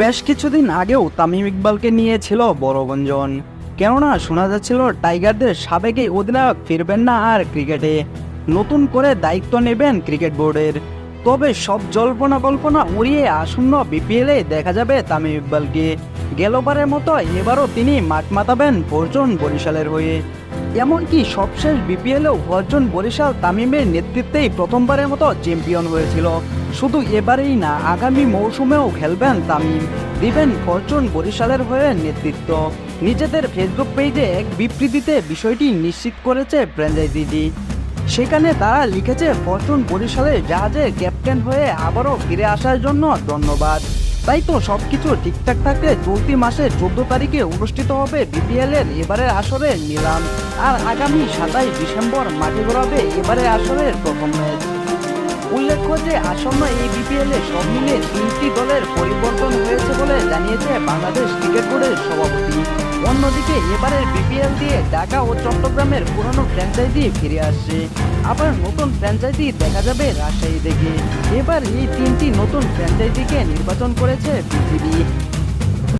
বেশ কিছুদিন আগেও তামিম ইকবালকে নিয়েছিল বড় গুঞ্জন। কেননা শোনা যাচ্ছিল টাইগারদের সাবেক এই অধিনায়ক ফিরবেন না আর ক্রিকেটে। নতুন করে দায়িত্ব নেবেন ক্রিকেট বোর্ডের। তবে সব জল্পনা কল্পনা উড়িয়ে আসন্ন বিপিএলে দেখা যাবে তামিম ইকবালকে। গেলবারের মতো এবারও তিনি মাঠ মাতাবেন ফরচুন বরিশালের হয়ে। এমনকি সবশেষ বিপিএলেও ফরচুন বরিশাল তামিমের নেতৃত্বেই প্রথমবারের মতো চ্যাম্পিয়ন হয়েছিল। শুধু এবারেই না, আগামী মৌসুমেও খেলবেন তামিম। দিবেন ফরচুন বরিশালের হয়ে নেতৃত্ব। নিজেদের ফেসবুক পেজে এক বিবৃতিতে বিষয়টি নিশ্চিত করেছে ফ্র্যাঞ্চাইজিটি সেখানে তারা লিখেছে, ফরচুন বরিশালের জাহাজে ক্যাপ্টেন হয়ে আবারও ফিরে আসার জন্য ধন্যবাদ। তাই তো সব কিছু ঠিকঠাক থাকলে চলতি মাসের চোদ্দ তারিখে অনুষ্ঠিত হবে বিপিএল এর এবারের আসরের নিলাম। আর আগামী সাতাইশ ডিসেম্বর মাঠে গড়াবে এবারের আসরের প্রথম ম্যাচ। যে আসন্ন এই বিপিএল এ সব মিলিয়ে তিনটি দলের পরিবর্তন হয়েছে বলে জানিয়েছে বাংলাদেশ ক্রিকেট বোর্ডের সভাপতি। অন্যদিকে এবারের বিপিএল দিয়ে ঢাকা ও চট্টগ্রামের পুরনো ফ্র্যাঞ্চাইজি ফিরে আসছে। আবার নতুন ফ্র্যাঞ্চাইজি দেখা যাবে রাজশাহী থেকে। এবার এই তিনটি নতুন ফ্র্যাঞ্চাইজিকে নির্বাচন করেছে বিসিবি